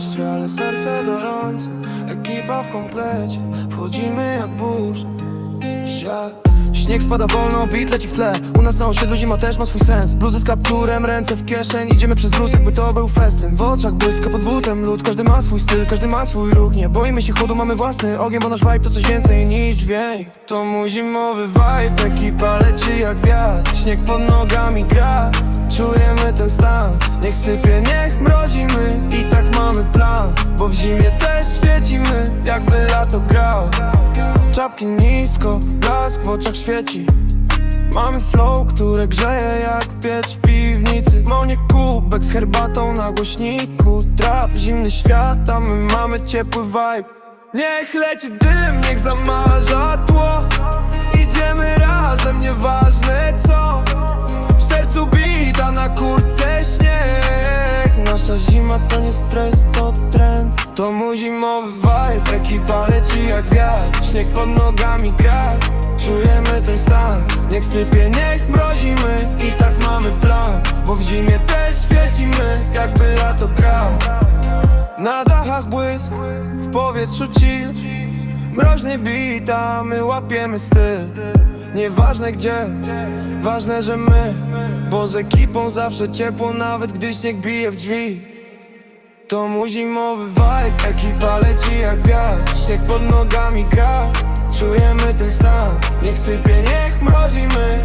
słońce gorące. Ekipa w komplecie Wchodzimy jak burz. Śnieg spada wolno, beat leci w tle. U nas na osiedlu zima też ma swój sens. Bluzy z kapturem, ręce w kieszeń. Idziemy przez brus jakby to był festyn. W oczach błyska pod butem lód. Każdy ma swój styl, każdy ma swój ruch. Nie boimy się chudu, mamy własny ogień Bo nasz vibe to coś więcej niż dźwięk. To mój zimowy vibe Ekipa leci jak wiatr. Śnieg pod nogami gra Czujemy ten stan. Niech sypie, niech mrozimy mamy plan Bo w zimie też świecimy Jakby lato grało. Czapki nisko, blask w oczach świeci. Mamy flow, które grzeje jak piec w piwnicy. Monie kubek z herbatą na głośniku. Trap, zimny świat, a my mamy ciepły vibe. Niech leci dym, niech zamarza tło stres, to trend. To mój zimowy vibe, ekipa leci jak wiatr. Śnieg pod nogami gra, czujemy ten stan. Niech sypie, niech mrozimy i tak mamy plan. Bo w zimie też świecimy, jakby lato grał. Na dachach błysk, w powietrzu chill. Mroźny beat, a my łapiemy styl. Nieważne gdzie, ważne, że my. Bo z ekipą zawsze ciepło, nawet gdy śnieg bije w drzwi To mój zimowy vibe, ekipa leci jak wiatr Śnieg pod nogami gra, czujemy ten stan. Niech sypie, niech mrozimy